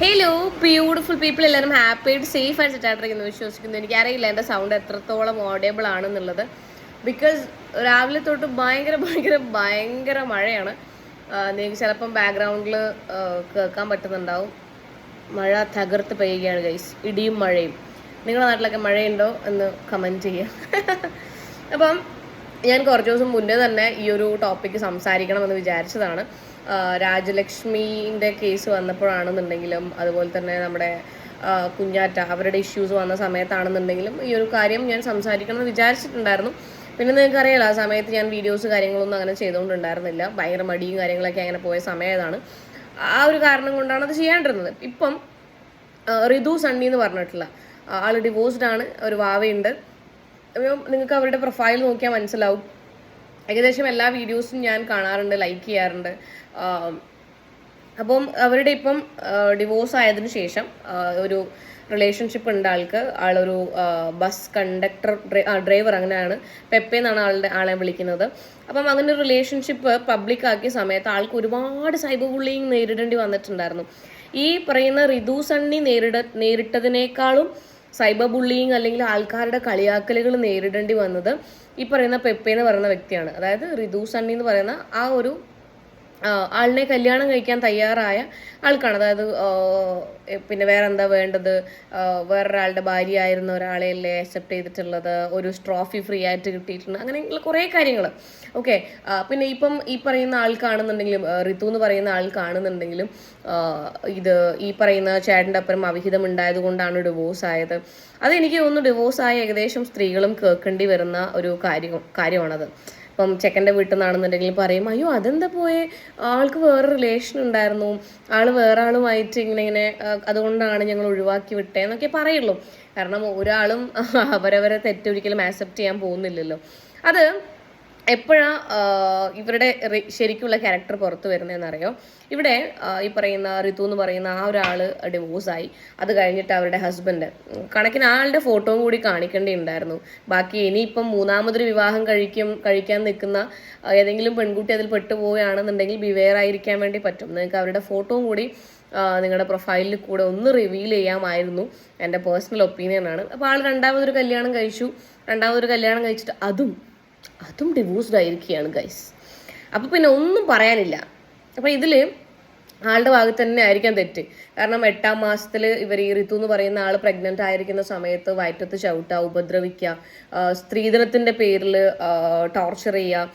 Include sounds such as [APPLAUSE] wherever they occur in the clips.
Hello beautiful people എല്ലാവരും happy ആയിട്ട് safe ആയിട്ട് സെറ്റായിട്ടിരിക്കുന്നു വിശ്വസിക്കുന്നു. എനിക്കറിയില്ല എന്റെ സൗണ്ട് എത്രത്തോളം ഓഡിയബിൾ ആണെന്നുള്ളത്. ബിക്കോസ് രാവിലെ തൊട്ട് ഭയങ്കര ഭയങ്കര ഭയങ്കര മഴയാണ്. നിങ്ങൾക്ക് ചിലപ്പം ബാക്ക്ഗ്രൗണ്ടിൽ കേൾക്കാൻ പറ്റുന്നുണ്ടാവും. മഴ തകർത്ത് പെയ്യുകയാണ് ഗൈസ് ഇടിയും മഴയും. നിങ്ങളുടെ നാട്ടിലൊക്കെ മഴയുണ്ടോ എന്ന് കമന്റ് ചെയ്യാം. [LAUGHS] അപ്പം ഞാൻ കുറച്ച് ദിവസം മുന്നേ തന്നെ ഈ ഒരു ടോപ്പിക്ക് സംസാരിക്കണമെന്ന് വിചാരിച്ചതാണ്. ആഹ് രാജലക്ഷ്മിന്റെ കേസ് വന്നപ്പോഴാണെന്നുണ്ടെങ്കിലും അതുപോലെ തന്നെ നമ്മുടെ കുഞ്ഞാറ്റ അവരുടെ ഇഷ്യൂസ് വന്ന സമയത്താണെന്നുണ്ടെങ്കിലും ഈ ഒരു കാര്യം ഞാൻ സംസാരിക്കണം എന്ന് വിചാരിച്ചിട്ടുണ്ടായിരുന്നു. പിന്നെ നിങ്ങൾക്ക് അറിയാലോ ആ സമയത്ത് ഞാൻ വീഡിയോസ് കാര്യങ്ങളൊന്നും അങ്ങനെ ചെയ്തുകൊണ്ടുണ്ടായിരുന്നില്ല. ഭയങ്കര മടിയും കാര്യങ്ങളൊക്കെ അങ്ങനെ പോയ സമയമാണ് ആ ഒരു കാരണം കൊണ്ടാണ് അത് ചെയ്യാണ്ടിരുന്നത്. ഇപ്പം റിതു സണ്ണി എന്ന് പറഞ്ഞിട്ടുള്ള ആൾ ഡിവോഴ്സ്ഡ് ആണ് ഒരു വാവയുണ്ട്. നിങ്ങൾക്ക് അവരുടെ പ്രൊഫൈൽ നോക്കിയാൽ മനസ്സിലാവും. ഏകദേശം എല്ലാ വീഡിയോസും ഞാൻ കാണാറുണ്ട് ലൈക്ക് ചെയ്യാറുണ്ട്. അപ്പം അവരുടെ ഇപ്പം ഡിവോഴ്സ് ആയതിനു ശേഷം ഒരു റിലേഷൻഷിപ്പ് ഉണ്ട് ആൾക്ക്. ആളൊരു ബസ് കണ്ടക്ടർ ഡ്രൈവർ അങ്ങനെയാണ്. പെപ്പെ എന്നാണ് ആളുടെ ആളെ വിളിക്കുന്നത്. അപ്പം അങ്ങനെ ഒരു റിലേഷൻഷിപ്പ് പബ്ലിക് ആക്കിയ സമയത്ത് ആൾക്ക് ഒരുപാട് സൈബർ ബുള്ളിങ് നേരിടേണ്ടി വന്നിട്ടുണ്ടായിരുന്നു. ഈ പറയുന്ന റിതു സണ്ണി നേരിട നേരിട്ടതിനേക്കാളും സൈബർ ബുള്ളിങ് അല്ലെങ്കിൽ ആൾക്കാരുടെ കളിയാക്കലുകൾ നേരിടേണ്ടി വന്നത് ഈ പറയുന്ന പെപ്പെ എന്ന് പറയുന്ന വ്യക്തിയാണ്. അതായത് റിതു സണ്ണി എന്ന് പറയുന്ന ആ ഒരു ആളിനെ കല്യാണം കഴിക്കാൻ തയ്യാറായ ആൾക്കാണ്. അതായത് പിന്നെ വേറെ എന്താ വേണ്ടത് വേറൊരാളുടെ ഭാര്യയായിരുന്ന ഒരാളെയല്ലേ അക്സെപ്റ്റ് ചെയ്തിട്ടുള്ളത്? ഒരു ട്രോഫി ഫ്രീ ആയിട്ട് കിട്ടിയിട്ടുണ്ട്. അങ്ങനെയുള്ള കുറേ കാര്യങ്ങൾ ഓക്കെ പിന്നെ ഇപ്പം ഈ പറയുന്ന ആൾ കാണുന്നുണ്ടെങ്കിലും ഋതു എന്ന് പറയുന്ന ആൾ കാണുന്നുണ്ടെങ്കിലും ഇത് ഈ പറയുന്ന ചേട്ടന്റെ അപ്പുറം അവിഹിതം ഉണ്ടായത് കൊണ്ടാണ് ഡിവോഴ്സ് ആയത്. അതെനിക്ക് തോന്നുന്നു ഡിവോഴ്സ് ആയ ഏകദേശം സ്ത്രീകളും കേൾക്കേണ്ടി വരുന്ന ഒരു കാര്യം കാര്യമാണത്. ഇപ്പം ചെക്കന്റെ വീട്ടിൽ നിന്നാണെന്നുണ്ടെങ്കിൽ പറയും അയ്യോ അതെന്താ പോയെ? ആൾക്ക് വേറെ റിലേഷൻ ഉണ്ടായിരുന്നു. ആൾ വേറെ ആളുമായിട്ട് ഇങ്ങനെ ഇങ്ങനെ അതുകൊണ്ടാണ് ഞങ്ങൾ ഒഴിവാക്കി വിട്ടേ എന്നൊക്കെ പറയുള്ളൂ. കാരണം ഒരാളും അവരവരെ തെറ്റൊരിക്കലും ആക്സെപ്റ്റ് ചെയ്യാൻ പോകുന്നില്ലല്ലോ. അത് എപ്പോഴാ ഇവരുടെ ശരിക്കുള്ള ക്യാരക്ടർ പുറത്തു വരുന്നതെന്നറിയോ? ഇവിടെ ഈ പറയുന്ന ഋതു എന്ന് പറയുന്ന ആ ഒരാൾ ഡിവോഴ്സായി അത് കഴിഞ്ഞിട്ട് അവരുടെ ഹസ്ബൻഡ് കണക്കിന് ആളുടെ ഫോട്ടോയും കൂടി കാണിക്കേണ്ടിയുണ്ടായിരുന്നു. ബാക്കി ഇനിയിപ്പം മൂന്നാമതൊരു വിവാഹം കഴിക്കും കഴിക്കാൻ നിൽക്കുന്ന ഏതെങ്കിലും പെൺകുട്ടി അതിൽ പെട്ടുപോവുകയാണെന്നുണ്ടെങ്കിൽ ബിവെയർ ആയിരിക്കാൻ വേണ്ടി പറ്റും. നിങ്ങൾക്ക് അവരുടെ ഫോട്ടോയും കൂടി നിങ്ങളുടെ പ്രൊഫൈലിൽ കൂടെ ഒന്ന് റിവീൽ ചെയ്യാമായിരുന്നു. എന്റെ പേഴ്സണൽ ഒപ്പീനിയൻ ആണ്. അപ്പോൾ ആൾ രണ്ടാമതൊരു കല്യാണം കഴിച്ചു. രണ്ടാമതൊരു കല്യാണം കഴിച്ചിട്ട് അതും അതും ഡിവോഴ്സ്ഡ് ആയിരിക്കുകയാണ് ഗൈസ് അപ്പോൾ പിന്നെ ഒന്നും പറയാനില്ല. അപ്പോൾ ഇതിൽ ആളുടെ ഭാഗത്ത് തന്നെ ആയിരിക്കാം തെറ്റ്. കാരണം എട്ടാം മാസത്തിൽ ഇവർ ഈ ഋതു എന്ന് പറയുന്ന ആൾ പ്രഗ്നന്റ് ആയിരിക്കുന്ന സമയത്ത് വയറ്റത്ത് ചവിട്ടുക ഉപദ്രവിക്കുക സ്ത്രീധനത്തിന്റെ പേരിൽ ടോർച്ചർ ചെയ്യുക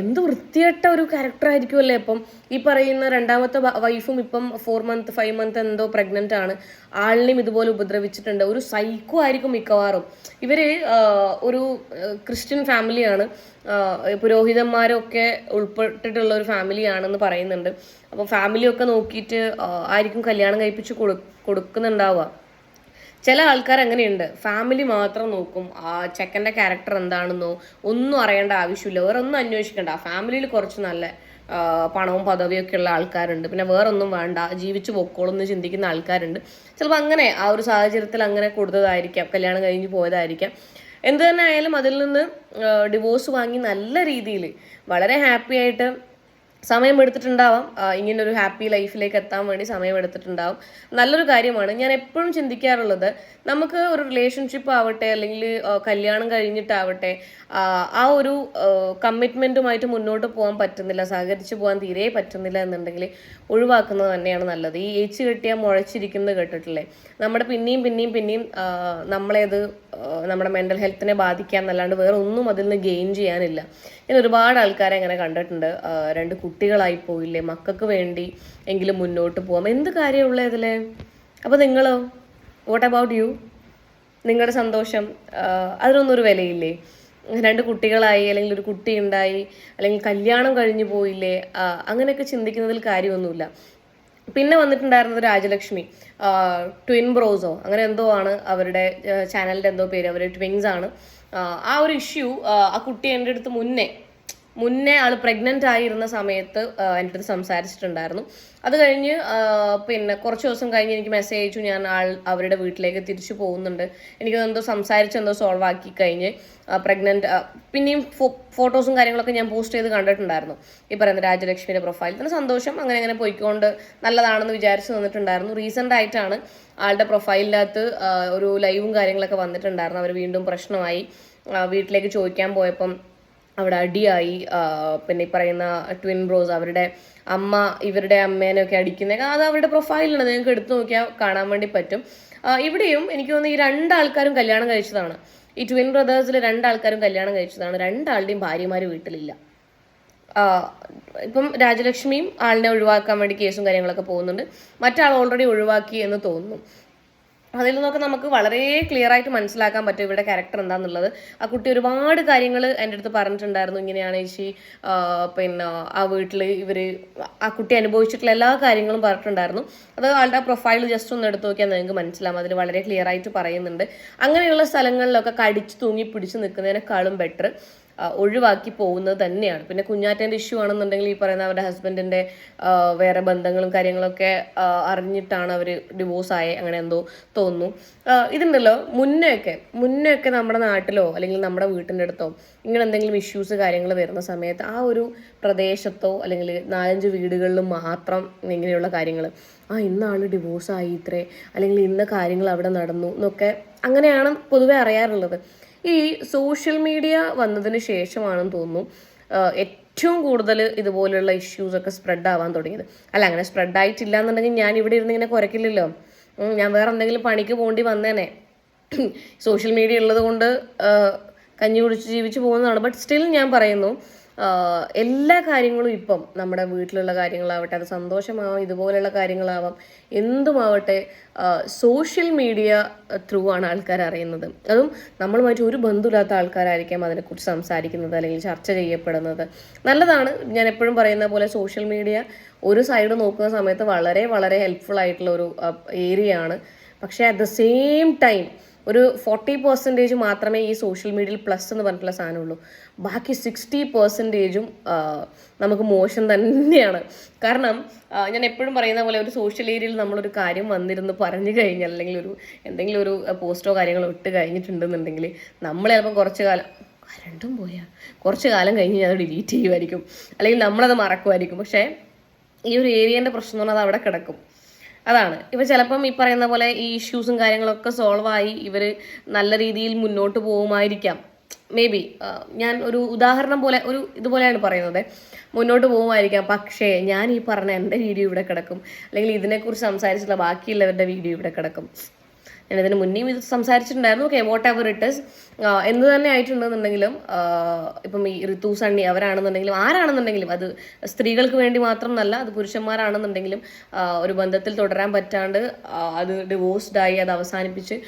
എന്ത് വൃത്തികെട്ട ഒരു ക്യാരക്ടർ ആയിരിക്കുമല്ലേ ഇപ്പം ഈ പറയുന്ന രണ്ടാമത്തെ വൈഫും ഇപ്പം ഫോർ മന്ത് ഫൈവ് മന്ത് എന്തോ പ്രഗ്നന്റ് ആണ്. ആളിനെയും ഇതുപോലെ ഉപദ്രവിച്ചിട്ടുണ്ട്. ഒരു സൈക്കോ ആയിരിക്കും മിക്കവാറും. ഇവർ ഒരു ക്രിസ്ത്യൻ ഫാമിലിയാണ് പുരോഹിതന്മാരൊക്കെ ഉൾപ്പെട്ടിട്ടുള്ള ഒരു ഫാമിലിയാണെന്ന് പറയുന്നുണ്ട്. അപ്പോൾ ഫാമിലിയൊക്കെ നോക്കിയിട്ട് ആയിരിക്കും കല്യാണം കഴിപ്പിച്ച് കൊടു കൊടുക്കുന്നുണ്ടാവുക. ചില ആൾക്കാർ അങ്ങനെയുണ്ട്. ഫാമിലി മാത്രം നോക്കും. ആ ചെക്കന്റെ ക്യാരക്ടർ എന്താണെന്നോ ഒന്നും അറിയേണ്ട ആവശ്യമില്ല. വേറെ ഒന്നും അന്വേഷിക്കണ്ട ഫാമിലിയിൽ കുറച്ച് നല്ല പണവും പദവിയൊക്കെ ഉള്ള ആൾക്കാരുണ്ട്. പിന്നെ വേറൊന്നും വേണ്ട. ജീവിച്ചു പൊക്കോളും എന്ന് ചിന്തിക്കുന്ന ആൾക്കാരുണ്ട്. ചിലപ്പോൾ അങ്ങനെ ആ ഒരു സാഹചര്യത്തിൽ അങ്ങനെ കൊടുത്തതായിരിക്കാം. കല്യാണം കഴിഞ്ഞ് പോയതായിരിക്കാം. എന്ത് തന്നെ ആയാലും അതിൽ നിന്ന് ഡിവോഴ്സ് വാങ്ങി നല്ല രീതിയിൽ വളരെ ഹാപ്പി ആയിട്ട് സമയമെടുത്തിട്ടുണ്ടാവാം. ഇങ്ങനൊരു ഹാപ്പി ലൈഫിലേക്ക് എത്താൻ വേണ്ടി സമയമെടുത്തിട്ടുണ്ടാവും. നല്ലൊരു കാര്യമാണ്. ഞാൻ എപ്പോഴും ചിന്തിക്കാറുള്ളത് നമുക്ക് ഒരു റിലേഷൻഷിപ്പ് ആവട്ടെ അല്ലെങ്കിൽ കല്യാണം കഴിഞ്ഞിട്ടാവട്ടെ ആ, ഒരു കമ്മിറ്റ്മെന്റുമായിട്ട് മുന്നോട്ട് പോകാൻ പറ്റുന്നില്ല സഹകരിച്ച് പോകാൻ തീരെ പറ്റുന്നില്ല എന്നുണ്ടെങ്കിൽ ഒഴിവാക്കുന്നത് തന്നെയാണ് നല്ലത്. ഈ ഏച്ച് കെട്ടിയാൽ മുഴച്ചിരിക്കുന്നത് കേട്ടിട്ടില്ലേ? നമ്മുടെ പിന്നെയും പിന്നെയും പിന്നെയും നമ്മളേത് നമ്മുടെ മെന്റൽ ഹെൽത്തിനെ ബാധിക്കാന്നല്ലാണ്ട് വേറെ ഒന്നും അതിൽ നിന്ന് ഗെയിൻ ചെയ്യാനില്ല. ഞാൻ ഒരുപാട് ആൾക്കാരെ അങ്ങനെ കണ്ടിട്ടുണ്ട്. രണ്ട് കുട്ടികളായി പോയില്ലേ? മക്കൾക്ക് വേണ്ടി എങ്കിലും മുന്നോട്ട് പോകാം എന്ത് കാര്യമുള്ള ഇതിൽ അപ്പോൾ നിങ്ങളോ? വാട്ട് അബൌട്ട് യു നിങ്ങളുടെ സന്തോഷം അതിനൊന്നും ഒരു വിലയില്ലേ? രണ്ട് കുട്ടികളായി അല്ലെങ്കിൽ ഒരു കുട്ടി ഉണ്ടായി അല്ലെങ്കിൽ കല്യാണം കഴിഞ്ഞു പോയില്ലേ? അങ്ങനെയൊക്കെ ചിന്തിക്കുന്നതിൽ കാര്യമൊന്നുമില്ല. പിന്നെ വന്നിട്ടുണ്ടായിരുന്നത് രാജലക്ഷ്മി. ട്വിൻ ബ്രോസോ അങ്ങനെ എന്തോ ആണ് അവരുടെ ചാനലിന്റെ എന്തോ പേര്. അവർ ട്വിൻസ് ആണ്. ആ, ഒരു ഇഷ്യൂ ആ കുട്ടി എന്റെ അടുത്ത് മുന്നേ മുന്നേ ആൾ പ്രഗ്നന്റ് ആയിരുന്ന സമയത്ത് എന്റെ അടുത്ത് സംസാരിച്ചിട്ടുണ്ടായിരുന്നു. അത് കഴിഞ്ഞ് പിന്നെ കുറച്ച് ദിവസം കഴിഞ്ഞ് എനിക്ക് മെസ്സേജ് അയച്ചു. ഞാൻ ആൾ അവരുടെ വീട്ടിലേക്ക് തിരിച്ചു പോകുന്നുണ്ട്. എനിക്ക് എന്തോ സംസാരിച്ച് എന്തോ സോൾവ് ആക്കി കഴിഞ്ഞ് പ്രഗ്നന്റ് പിന്നെയും ഫോട്ടോസും കാര്യങ്ങളൊക്കെ ഞാൻ പോസ്റ്റ് ചെയ്ത് കണ്ടിട്ടുണ്ടായിരുന്നു. ഈ പറയുന്ന രാജലക്ഷ്മിയുടെ പ്രൊഫൈൽ തന്നെ സന്തോഷം. അങ്ങനെ അങ്ങനെ പോയിക്കൊണ്ട് നല്ലതാണെന്ന് വിചാരിച്ച് നിന്നിട്ടുണ്ടായിരുന്നു. റീസെന്റ് ആയിട്ടാണ് ആളുടെ പ്രൊഫൈലിനകത്ത് ഒരു ലൈവും കാര്യങ്ങളൊക്കെ വന്നിട്ടുണ്ടായിരുന്നു. അവർ വീണ്ടും പ്രശ്നമായി വീട്ടിലേക്ക് ചോദിക്കാൻ പോയപ്പം അവിടെ അടിയായി. പിന്നെ ഈ പറയുന്ന ട്വിൻ ബ്രോസ് അവരുടെ അമ്മ ഇവരുടെ അമ്മേനെയൊക്കെ അടിക്കുന്ന അത് അവരുടെ പ്രൊഫൈലാണ് നിങ്ങൾക്ക് എടുത്തു നോക്കിയാൽ കാണാൻ വേണ്ടി പറ്റും. ഇവിടെയും എനിക്ക് തോന്നുന്നു ഈ രണ്ടാൾക്കാരും കല്യാണം കഴിച്ചതാണ്. ഈ ട്വിൻ ബ്രദേഴ്സിലെ രണ്ടാൾക്കാരും കല്യാണം കഴിച്ചതാണ്. രണ്ടാളുടെയും ഭാര്യമാർ വീട്ടിലില്ല. ഇപ്പം രാജലക്ഷ്മിയും ആളിനെ ഒഴിവാക്കാൻ വേണ്ടി കേസും കാര്യങ്ങളൊക്കെ പോകുന്നുണ്ട്. മറ്റാൾ ഓൾറെഡി ഒഴിവാക്കി എന്ന് തോന്നുന്നു. അതിൽ നിന്നൊക്കെ നമുക്ക് വളരെ ക്ലിയർ ആയിട്ട് മനസ്സിലാക്കാൻ പറ്റും ഇവിടെ ക്യാരക്ടർ എന്താണെന്നുള്ളത് ആ കുട്ടി ഒരുപാട് കാര്യങ്ങൾ എന്റെ അടുത്ത് പറഞ്ഞിട്ടുണ്ടായിരുന്നു. ഇങ്ങനെയാണ് ചേച്ചി പിന്നെ ആ വീട്ടിൽ ഇവർ ആ കുട്ടി അനുഭവിച്ചിട്ടുള്ള എല്ലാ കാര്യങ്ങളും പറഞ്ഞിട്ടുണ്ടായിരുന്നു. അത് ആളുടെ പ്രൊഫൈൽ ജസ്റ്റ് ഒന്ന് എടുത്ത് നോക്കിയാൽ നിങ്ങൾക്ക് മനസ്സിലാവും. അതിൽ വളരെ ക്ലിയർ ആയിട്ട് പറയുന്നുണ്ട്. അങ്ങനെയുള്ള സ്ഥലങ്ങളിലൊക്കെ കടിച്ചു തൂങ്ങി പിടിച്ച് നിൽക്കുന്നതിനേക്കാളും ബെറ്റർ ഒഴിവാക്കി പോകുന്നത് തന്നെയാണ്. പിന്നെ കുഞ്ഞാറ്റേന്റെ ഇഷ്യൂ ആണെന്നുണ്ടെങ്കിൽ ഈ പറയുന്ന അവരുടെ ഹസ്ബൻഡിന്റെ വേറെ ബന്ധങ്ങളും കാര്യങ്ങളൊക്കെ അറിഞ്ഞിട്ടാണ് അവർ ഡിവോഴ്സ് ആയ അങ്ങനെ എന്തോ തോന്നുന്നു. ഇതുണ്ടല്ലോ മുന്നേയൊക്കെ മുന്നേയൊക്കെ നമ്മുടെ നാട്ടിലോ അല്ലെങ്കിൽ നമ്മുടെ വീട്ടിന്റെ അടുത്തോ ഇങ്ങനെ എന്തെങ്കിലും ഇഷ്യൂസ് കാര്യങ്ങൾ വരുന്ന സമയത്ത് ആ ഒരു പ്രദേശത്തോ അല്ലെങ്കിൽ നാലഞ്ച് വീടുകളിലും മാത്രം ഇങ്ങനെയുള്ള കാര്യങ്ങൾ ആ ഇന്ന ആൾ ഡിവോഴ്സ് ആയി ഇത്രേ അല്ലെങ്കിൽ ഇന്ന കാര്യങ്ങൾ അവിടെ നടന്നു എന്നൊക്കെ അങ്ങനെയാണ് പൊതുവെ അറിയാറുള്ളത്. ഈ സോഷ്യൽ മീഡിയ വന്നതിന് ശേഷമാണെന്ന് തോന്നുന്നു. ഏറ്റവും കൂടുതൽ ഇതുപോലുള്ള ഇഷ്യൂസ് ഒക്കെ സ്പ്രെഡ് ആവാൻ തുടങ്ങിയത്. അല്ല അങ്ങനെ സ്പ്രെഡ് ആയിട്ടില്ല എന്നുണ്ടെങ്കിൽ ഞാൻ ഇവിടെ ഇരുന്ന് ഇങ്ങനെ കുരക്കില്ലല്ലോ ഞാൻ വേറെ എന്തെങ്കിലും പണിക്ക് പോണ്ടി വന്നേനെ. സോഷ്യൽ മീഡിയ ഉള്ളത് കൊണ്ട് കഞ്ഞി കുടിച്ച് ജീവിച്ച് പോകുന്നതാണ്. ബട്ട് സ്റ്റിൽ ഞാൻ പറയുന്നു എല്ലാ കാര്യങ്ങളും ഇപ്പം നമ്മുടെ വീട്ടിലുള്ള കാര്യങ്ങളാവട്ടെ അത് സന്തോഷമാവാം ഇതുപോലെയുള്ള കാര്യങ്ങളാവാം എന്തുമാവട്ടെ സോഷ്യൽ മീഡിയ ത്രൂ ആണ് ആൾക്കാർ അറിയുന്നത്. അതും നമ്മളുമായിട്ട് ഒരു ബന്ധമില്ലാത്ത ആൾക്കാരായിരിക്കാം അതിനെക്കുറിച്ച് സംസാരിക്കുന്നത് അല്ലെങ്കിൽ ചർച്ച ചെയ്യപ്പെടുന്നത്. നല്ലതാണ്. ഞാൻ എപ്പോഴും പറയുന്ന പോലെ സോഷ്യൽ മീഡിയ ഒരു സൈഡ് നോക്കുന്ന സമയത്ത് വളരെ വളരെ ഹെൽപ്ഫുൾ ആയിട്ടുള്ള ഒരു ഏരിയ ആണ്. പക്ഷേ അറ്റ് ദ സെയിം ടൈം ഒരു ഫോർട്ടി പെർസെന്റേജ് മാത്രമേ ഈ സോഷ്യൽ മീഡിയയിൽ പ്ലസ് എന്ന് പറഞ്ഞിട്ടുള്ള സാധനമുള്ളൂ. ബാക്കി സിക്സ്റ്റി പെർസെന്റേജും നമുക്ക് മോശം തന്നെയാണ്. കാരണം ഞാൻ എപ്പോഴും പറയുന്ന പോലെ ഒരു സോഷ്യൽ ഏരിയയിൽ നമ്മളൊരു കാര്യം വന്നിരുന്ന് പറഞ്ഞു കഴിഞ്ഞാൽ അല്ലെങ്കിൽ ഒരു എന്തെങ്കിലും ഒരു പോസ്റ്റോ കാര്യങ്ങളോ ഇട്ട് കഴിഞ്ഞിട്ടുണ്ടെന്നുണ്ടെങ്കിൽ നമ്മൾ ചിലപ്പം കുറച്ച് കാലം രണ്ടും പോയാ? കുറച്ച് കാലം കഴിഞ്ഞ് ഞാൻ ഡിലീറ്റ് ചെയ്യുമായിരിക്കും. അല്ലെങ്കിൽ നമ്മളത് മറക്കുമായിരിക്കും. പക്ഷേ ഈ ഒരു ഏരിയേന്റെ പ്രശ്നം എന്ന് പറഞ്ഞാൽ അവിടെ കിടക്കും. അതാണ്. ഇപ്പൊ ചിലപ്പം ഈ പറയുന്ന പോലെ ഈ ഇഷ്യൂസും കാര്യങ്ങളൊക്കെ സോൾവ് ആയി ഇവർ നല്ല രീതിയിൽ മുന്നോട്ട് പോകുമായിരിക്കാം മേ ബി ഞാൻ ഒരു ഉദാഹരണം പോലെ ഒരു ഇതുപോലെയാണ് പറയുന്നത്. മുന്നോട്ട് പോകുമായിരിക്കാം പക്ഷേ ഞാൻ ഈ പറഞ്ഞ എന്റെ വീഡിയോ ഇവിടെ കിടക്കും. അല്ലെങ്കിൽ ഇതിനെക്കുറിച്ച് സംസാരിച്ചിട്ടുള്ള ബാക്കിയുള്ളവരുടെ വീഡിയോ ഇവിടെ കിടക്കും. ഞാൻ ഇതിന് മുന്നേയും ഇത് സംസാരിച്ചിട്ടുണ്ടായിരുന്നു. Okay whatever it is എന്ത് തന്നെ ആയിട്ടുണ്ടെന്നുണ്ടെങ്കിലും ഇപ്പം ഈ ഋതു സണ്ണി അവരാണെന്നുണ്ടെങ്കിലും ആരാണെന്നുണ്ടെങ്കിലും അത് സ്ത്രീകൾക്ക് വേണ്ടി മാത്രം എന്നല്ല അത് പുരുഷന്മാരാണെന്നുണ്ടെങ്കിലും ഒരു ബന്ധത്തിൽ തുടരാൻ പറ്റാണ്ട് അത് ഡിവോഴ്സ്ഡായി അത് അവസാനിപ്പിച്ച്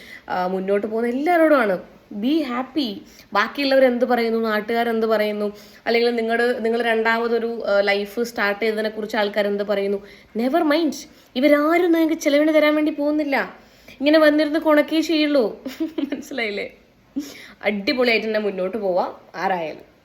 മുന്നോട്ട് പോകുന്ന എല്ലാവരോടുമാണ്. ബി ഹാപ്പി ബാക്കിയുള്ളവർ എന്ത് പറയുന്നു? നാട്ടുകാർ എന്ത് പറയുന്നു? അല്ലെങ്കിൽ നിങ്ങളുടെ നിങ്ങൾ രണ്ടാമതൊരു ലൈഫ് സ്റ്റാർട്ട് ചെയ്തതിനെ കുറിച്ച് ആൾക്കാർ എന്ത് പറയുന്നു? നെവർ മൈൻഡ് ഇവരാരും നിങ്ങൾക്ക് ചിലവിന് തരാൻ വേണ്ടി പോകുന്നില്ല. ഇങ്ങനെ വന്നിരുന്ന് കുണക്കേ ചെയ്യുള്ളൂ. മനസ്സിലായില്ലേ? അടിപൊളിയായിട്ട് തന്നെ മുന്നോട്ട് പോവാം. ആരായാലും.